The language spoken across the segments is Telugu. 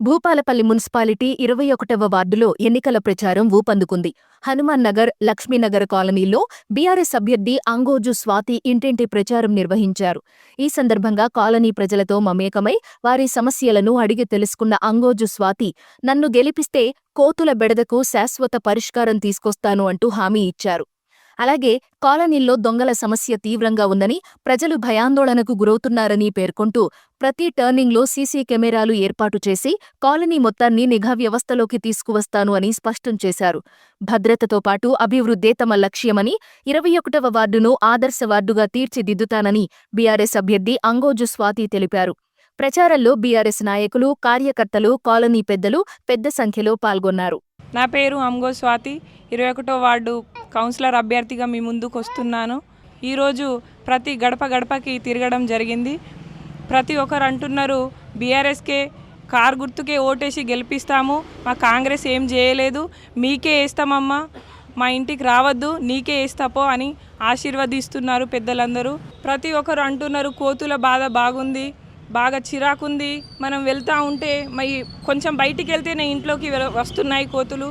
భూపాలపల్లి మున్సిపాలిటీ ఇరవై ఒకటవ వార్డులో ఎన్నికల ప్రచారం ఊపందుకుంది. హనుమాన్ నగర్ లక్ష్మీనగర్ కాలనీలో బీఆర్ఎస్ అభ్యర్థి అంగోజు స్వాతి ఇంటింటి ప్రచారం నిర్వహించారు. ఈ సందర్భంగా కాలనీ ప్రజలతో మమేకమై వారి సమస్యలను అడిగి తెలుసుకున్న అంగోజు స్వాతి నన్ను గెలిపిస్తే కోతుల బెడదకు శాశ్వత పరిష్కారం తీసుకొస్తాను అంటూ హామీ ఇచ్చారు. అలాగే కాలనీల్లో దొంగల సమస్య తీవ్రంగా ఉందని ప్రజలు భయాందోళనకు గురవుతున్నారని పేర్కొంటూ ప్రతి టర్నింగ్లో సీసీ కెమెరాలు ఏర్పాటు చేసి కాలనీ మొత్తాన్ని నిఘా వ్యవస్థలోకి తీసుకువస్తాను అని స్పష్టం చేశారు. భద్రతతో పాటు అభివృద్ధే తమ లక్ష్యమని ఇరవై ఒకటవ వార్డును ఆదర్శ వార్డుగా తీర్చిదిద్దుతానని బీఆర్ఎస్ అభ్యర్థి అంగోజు స్వాతి తెలిపారు. ప్రచారంలో బీఆర్ఎస్ నాయకులు కార్యకర్తలు కాలనీ పెద్దలు పెద్ద సంఖ్యలో పాల్గొన్నారు. నా పేరు అంగో స్వాతి. ఇరవై ఒకటో వార్డు కౌన్సిలర్ అభ్యర్థిగా మీ ముందుకు వస్తున్నాను. ఈరోజు ప్రతి గడప గడపకి తిరగడం జరిగింది. ప్రతి ఒక్కరు అంటున్నారు బీఆర్ఎస్కే కార్ గుర్తుకే ఓటేసి గెలిపిస్తాము. మా కాంగ్రెస్ ఏం చేయలేదు. మీకే వేస్తామమ్మా. మా ఇంటికి రావద్దు నీకే వేస్తాపో అని ఆశీర్వదిస్తున్నారు పెద్దలందరూ. ప్రతి ఒక్కరు అంటున్నారు కోతుల బాధ బాగుంది బాగా చిరాకుంది. మనం వెళ్తూ ఉంటే మరి కొంచెం బయటికి వెళ్తేనే ఇంట్లోకి వస్తున్నాయి కోతులు.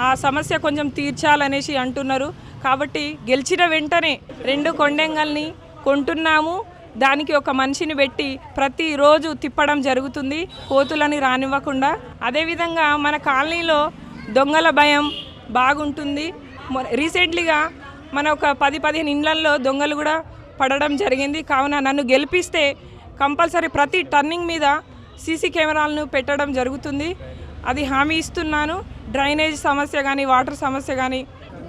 ఆ సమస్య కొంచెం తీర్చాలనేసి అంటున్నారు. కాబట్టి గెలిచిన వెంటనే రెండు కొండెంగల్ని కొంటున్నాము. దానికి ఒక మనిషిని పెట్టి ప్రతిరోజు తిప్పడం జరుగుతుంది. కోతులని రానివ్వకుండా. అదేవిధంగా మన కాలనీలో దొంగల భయం బాగుంటుంది. రీసెంట్లీగా మన ఒక పది పదిహేను ఇండ్లల్లో దొంగలు కూడా పడడం జరిగింది. కావున నన్ను గెలిపిస్తే కంపల్సరీ ప్రతి టర్నింగ్ మీద సీసీ కెమెరాలను పెట్టడం జరుగుతుంది. అది హామీ ఇస్తున్నాను. డ్రైనేజ్ సమస్య కానీ వాటర్ సమస్య కానీ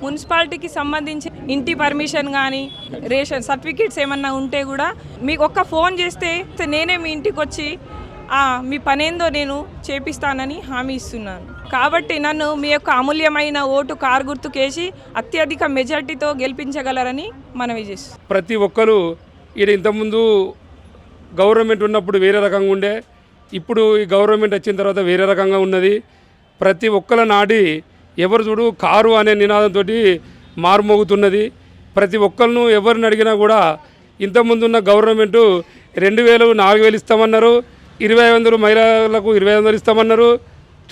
మున్సిపాలిటీకి సంబంధించి ఇంటి పర్మిషన్ కానీ రేషన్ సర్టిఫికేట్స్ ఏమన్నా ఉంటే కూడా మీకు ఒక్క ఫోన్ చేస్తే నేనే మీ ఇంటికి వచ్చి మీ పనేందో నేను చేపిస్తానని హామీ ఇస్తున్నాను. కాబట్టి నన్ను మీ యొక్క అమూల్యమైన ఓటు కారు గుర్తుకేసి అత్యధిక మెజార్టీతో గెలిపించగలరని మనవి చేస్తాం ప్రతి ఒక్కరూ ఇది ఇంతకుముందు గవర్నమెంట్ ఉన్నప్పుడు వేరే రకంగా ఉండే ఇప్పుడు ఈ గవర్నమెంట్ వచ్చిన తర్వాత వేరే రకంగా ఉన్నది. ప్రతి ఒక్కల నాడి ఎవరు చూడు కారు అనే నినాదంతో మారుమోగుతున్నది. ప్రతి ఒక్కరిను ఎవరిని అడిగినా కూడా ఇంతకుముందున్న గవర్నమెంటు రెండు వేలు నాలుగు వేలు ఇస్తామన్నారు. ఇరవై వందలు మహిళలకు ఇరవై వందలు ఇస్తామన్నారు.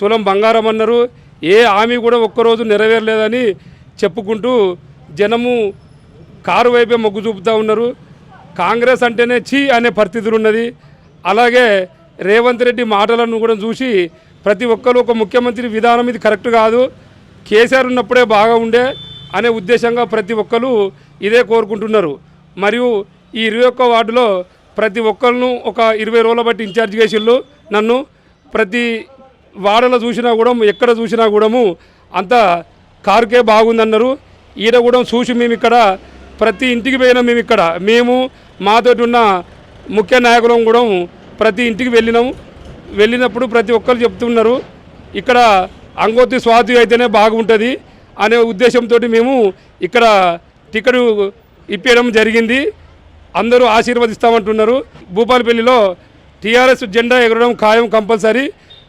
తులం బంగారం అన్నారు. ఏ హామీ కూడా ఒక్కరోజు నెరవేరలేదని చెప్పుకుంటూ జనము కారు వైపే మొగ్గు చూపుతూ ఉన్నారు. కాంగ్రెస్ అంటేనే చీ అనే పరిస్థితులు ఉన్నది అలాగే రేవంత్ రెడ్డి మాటలను కూడా చూసి ప్రతి ఒక్కరు ఒక ముఖ్యమంత్రి విధానం ఇది కరెక్ట్ కాదు. కేసీఆర్ ఉన్నప్పుడే బాగా ఉండే అనే ఉద్దేశంగా ప్రతి ఒక్కరు ఇదే కోరుకుంటున్నారు. మరియు ఈ ఇరవై ఒక్క వార్డులో ప్రతి ఒక్కరిను ఒక ఇరవై రోజుల బట్టి ఇన్ఛార్జ్ చేసిళ్ళు నన్ను. ప్రతి వాడలో చూసినా కూడా ఎక్కడ చూసినా కూడా అంత కారుకే బాగుందన్నారు. ఈడ కూడా చూసి మేము ఇక్కడ ప్రతి ఇంటికి పోయినా మేము ఇక్కడ. మేము మాతోటి ఉన్న ముఖ్య నాయకులం కూడా ప్రతి ఇంటికి వెళ్ళినాము. వెళ్ళినప్పుడు ప్రతి ఒక్కరు చెప్తున్నారు ఇక్కడ అంగోతి స్వాతి అయితేనే బాగుంటుంది అనే ఉద్దేశంతో మేము ఇక్కడ టికెట్ ఇప్పేయడం జరిగింది. అందరూ ఆశీర్వదిస్తామంటున్నారు. భూపాలపల్లిలో టీఆర్ఎస్ జెండా ఎగరడం ఖాయం కంపల్సరీ.